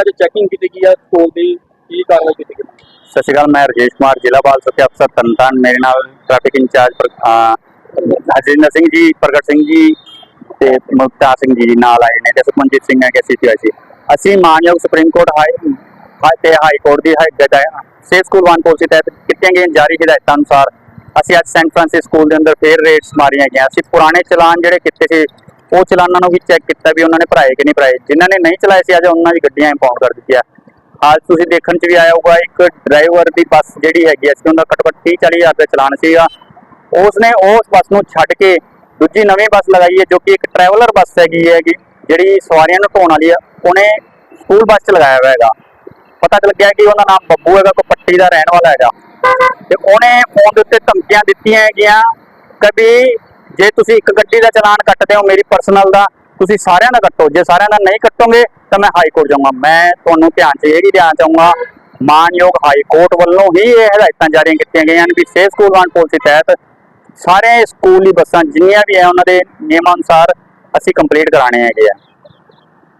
ਅੱਜ ਚੈਕਿੰਗ ਕੀਤੀ ਗਈ ਹੈ ਸਕੂਲ ਦੀ ਕੀ ਕਾਰਵਾਈ ਕੀਤੀ ਗਈ? ਸਤਿ ਸ਼੍ਰੀ ਅਕਾਲ, ਮੈਂ ਰਜੇਸ਼ ਕੁਮਾਰ, ਜ਼ਿਲ੍ਹਾ ਬਾਲ ਸੁਰੱਖਿਆ ਅਫਸਰ ਤਰਨਤਾਰਨ ਮੇਰੇ ਨਾਲ ਟ੍ਰੈਫਿਕ ਇੰਚਾਰਜ ਹਰਜਿੰਦਰ ਸਿੰਘ ਜੀ, ਪ੍ਰਗਟ ਸਿੰਘ ਜੀ ਤੇ ਮੁਕਤਾ ਸਿੰਘ ਜੀ ਨਾਲ ਆਏ ਨੇ ਤੇ ਸੁਖਮਨਜੀਤ ਸਿੰਘ ਹੈ ਸੀਪੀਆਈਸੀ ਅਸੀਂ ਮਾਨਯੋਗ ਸੁਪਰੀਮ ਕੋਰਟ ਹਾਈ ਤੇ ਹਾਈ ਕੋਰਟ ਦੀ ਸੇਫ ਸਕੂਲ ਵਨ ਪਾਲਿਸੀ ਤਹਿਤ ਕੀਤੀਆਂ ਗਈਆਂ ਜਾਰੀ ਹਦਾਇਤਾਂ ਅਨੁਸਾਰ ਅਸੀਂ ਅੱਜ ਸੈਂਟ ਫਰਾਂਸਿਸ ਸਕੂਲ ਦੇ ਅੰਦਰ ਫੇਰ ਰੇਟਸ ਮਾਰੀਆਂ ਗਈਆਂ। ਅਸੀਂ ਪੁਰਾਣੇ ਚਲਾਨ ਜਿਹੜੇ ਕੀਤੇ ਸੀ ਉਹ ਚਲਾਨਾਂ ਨੂੰ ਵੀ ਚੈੱਕ ਕੀਤਾ ਵੀ ਉਹਨਾਂ ਨੇ ਭਰਾਏ ਕਿ ਨਹੀਂ ਭਰਾਏ। ਜਿਨ੍ਹਾਂ ਨੇ ਨਹੀਂ ਚਲਾਏ ਸੀ, ਅੱਜ ਉਹਨਾਂ ਦੀ ਗੱਡੀਆਂ ਇੰਪਾਊਂਡ ਕਰ ਦਿੱਤੀਆਂ। ਅੱਜ ਤੁਸੀਂ ਦੇਖਣ ਚ ਵੀ ਆਇਆ ਹੋਊਗਾ, ਇੱਕ ਡਰਾਈਵਰ ਦੀ ਬੱਸ ਜਿਹੜੀ ਹੈਗੀ ਸੀ ਉਹਦਾ ਘੱਟੋ ਘੱਟ 30 40 ਹਜ਼ਾਰ ਦਾ ਚਲਾਨ ਸੀਗਾ। ਉਸਨੇ ਉਸ ਬੱਸ ਨੂੰ ਛੱਡ ਕੇ ਦੂਜੀ ਨਵੀਂ ਬੱਸ ਲਗਾਈ ਹੈ, ਜੋ ਕਿ ਇੱਕ ਟਰੈਵਲਰ ਬੱਸ ਹੈਗੀ ਹੈਗੀ ਜਿਹੜੀ ਸਵਾਰੀਆਂ ਨੂੰ ਢੋਣ ਵਾਲੀ ਆ, ਉਹਨੇ ਸਕੂਲ ਬੱਸ ਚ ਲਗਾਇਆ ਹੋਇਆ ਹੈਗਾ। ਪਤਾ ਲੱਗਿਆ ਕਿ ਉਹਦਾ ਨਾਮ ਬੱਬੂ ਹੈਗਾ ਕੋ ਪੱਟੀ ਦਾ ਰਹਿਣ ਵਾਲਾ ਹੈਗਾ। ਤੇ ਉਹਨੇ ਫੋਨ ਦੇ ਉੱਤੇ ਧਮਕੀਆਂ ਦਿੱਤੀਆਂ ਹੈਗੀਆਂ ਕभी ਜੇ ਤੁਸੀਂ ਇੱਕ ਗੱਡੀ ਦਾ ਚਲਾਨ ਕੱਟਦੇ ਹੋ, ਮੇਰੀ ਪਰਸਨਲ ਦਾ, ਤੁਸੀਂ ਸਾਰਿਆਂ ਦਾ ਕੱਟੋ। ਜੇ ਸਾਰਿਆਂ ਦਾ ਨਹੀਂ ਕੱਟੋਗੇ, ਤਾਂ ਮੈਂ ਹਾਈ ਕੋਰਟ ਜਾਊਂਗਾ। ਮੈਂ ਤੁਹਾਨੂੰ ਧਿਆਨ 'ਚ ਇਹ ਵੀ ਦੇਣਾ ਚਾਹੂੰਗਾ ਮਾਨਯੋਗ ਹਾਈ ਕੋਰਟ ਵੱਲੋਂ ਹੀ ਇਹ ਹਦਾਇਤਾਂ ਜਾਰੀ ਕੀਤੀਆਂ ਗਈਆਂ ਹਨ ਵੀ ਸੇਫ ਸਕੂਲ ਵਾਨ ਪਾਲਿਸੀ ਤਹਿਤ ਸਾਰੇ ਸਕੂਲੀ ਬੱਸਾਂ ਜਿੰਨੀਆਂ ਵੀ ਹੈ, ਉਹਨਾਂ ਦੇ ਨਿਯਮਾਂ ਅਨੁਸਾਰ ਅਸੀਂ ਕੰਪਲੀਟ ਕਰਾਣੇ ਹੈਗੇ ਆ।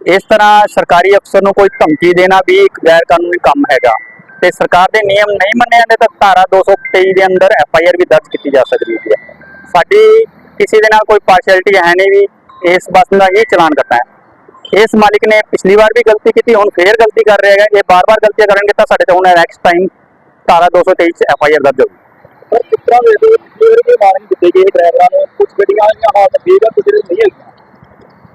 ਇਸ ਤਰ੍ਹਾਂ ਸਰਕਾਰੀ ਅਫਸਰ ਨੂੰ ਕੋਈ ਧਮਕੀ ਦੇਣਾ ਵੀ ਇੱਕ ਗੈਰ ਕਾਨੂੰਨੀ ਕੰਮ ਹੈਗਾ। ਤੇ ਸਰਕਾਰ ਦੇ ਨਿਯਮ ਨਹੀਂ ਮੰਨੇ ਜਾਂਦੇ, ਤਾਂ ਧਾਰਾ 223 ਦੇ ਅੰਦਰ ਐਫ ਆਈ ਆਰ ਵੀ ਦਰਜ ਕੀਤੀ ਜਾ ਸਕਦੀ ਹੈ। ਸਾਡੀ ਕਿਸੇ ਦੇ ਨਾਲ ਕੋਈ ਪਾਰਸ਼ੈਲਿਟੀ ਹੈ ਨਹੀਂ ਵੀ ਇਸ ਬੱਸ ਦਾ ਹੀ ਚਲਾਨ ਕਰਨਾ ਹੈ ਇਸ ਮਾਲਿਕ ਨੇ ਪਿਛਲੀ ਵਾਰ ਵੀ ਗਲਤੀ ਕੀਤੀ ਹੁਣ ਫੇਰ ਗਲਤੀ ਕਰ ਰਿਹਾ ਹੈਗਾ ਇਹ ਬਾਰ-ਬਾਰ ਗਲਤੀਆਂ ਕਰਨਗੇ ਤਾਂ ਸਾਡੇ ਤੇ ਹੁਣ ਨੈਕਸਟ ਟਾਈਮ ਧਾਰਾ 223 ਚ ਐਫ ਆਈ ਆਰ ਦਰਜ ਹੋਊਗੀ ਪਰ ਕਿਸ ਤਰ੍ਹਾਂ ਵੇਖਦੇ ਹੋ ਕਿ ਵਾਰਨਿੰਗ ਦਿੱਤੀ ਗਈ ਡਰਾਈਵਰਾਂ ਨੂੰ ਕੁਝ ਗੱਡੀਆਂ ਦੀਆਂ ਹਾਲਤ ਠੀਕ ਹੈ ਕੁਝ ਨਹੀਂ ਹੈਗੀਆਂ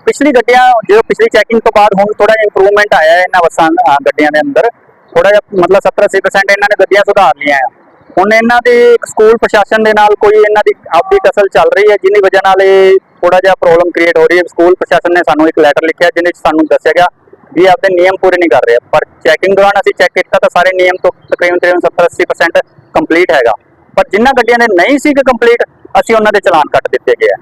ਪਿਛਲੀ ਗੱਡੀਆਂ ਜਦੋਂ ਪਿਛਲੀ ਚੈਕਿੰਗ ਤੋਂ ਬਾਅਦ ਹੁਣ ਥੋੜਾ ਜਿਹਾ ਇੰਪਰੂਵਮੈਂਟ ਆਇਆ ਹੈ ਇਹਨਾਂ ਬੱਸਾਂ ਅਹ ਗੱਡੀਆਂ ਦੇ ਅੰਦਰ। ਥੋੜਾ ਜਿਹਾ ਮਤਲਬ 70-80% ਇਹਨਾਂ ਨੇ ਗੱਡੀਆਂ ਸੁਧਾਰ ਲਈਆਂ ਆ। ਹੁਣ ਇਹਨਾਂ ਦੇ ਸਕੂਲ ਪ੍ਰਸ਼ਾਸਨ ਦੇ ਨਾਲ ਕੋਈ ਇਹਨਾਂ ਦੀ ਆਪਦੀ ਟਸਲ ਚੱਲ ਰਹੀ ਹੈ ਜਿਹਦੀ ਵਜ੍ਹਾ ਨਾਲ ਇਹ ਥੋੜਾ ਜਿਹਾ ਪ੍ਰੋਬਲਮ ਕ੍ਰੀਏਟ ਹੋ ਰਹੀ ਹੈ। ਸਕੂਲ ਪ੍ਰਸ਼ਾਸਨ ਨੇ ਸਾਨੂੰ ਇੱਕ ਲੈਟਰ ਲਿਖਿਆ, ਜਿਹਦੇ ਵਿੱਚ ਸਾਨੂੰ ਦੱਸਿਆ ਗਿਆ ਵੀ ਇਹ ਆਪਦੇ ਨਿਯਮ ਪੂਰੇ ਨਹੀਂ ਕਰ ਰਹੇ। ਪਰ ਚੈਕਿੰਗ ਦੌਰਾਨ ਅਸੀਂ ਚੈੱਕ ਕੀਤਾ ਤਾਂ ਸਾਰੇ ਨਿਯਮ ਤੋਂ ਤਕਰੀਬਨ ਤਕਰੀਬਨ 70-80% ਕੰਪਲੀਟ ਹੈਗਾ। ਪਰ ਜਿਨ੍ਹਾਂ ਗੱਡੀਆਂ ਦੇ ਨਹੀਂ ਸੀ ਕਿ ਕੰਪਲੀਟ ਅਸੀਂ ਉਹਨਾਂ ਦੇ ਚਲਾਨ ਕੱਟ ਦਿੱਤੇ ਗਏ ਆ।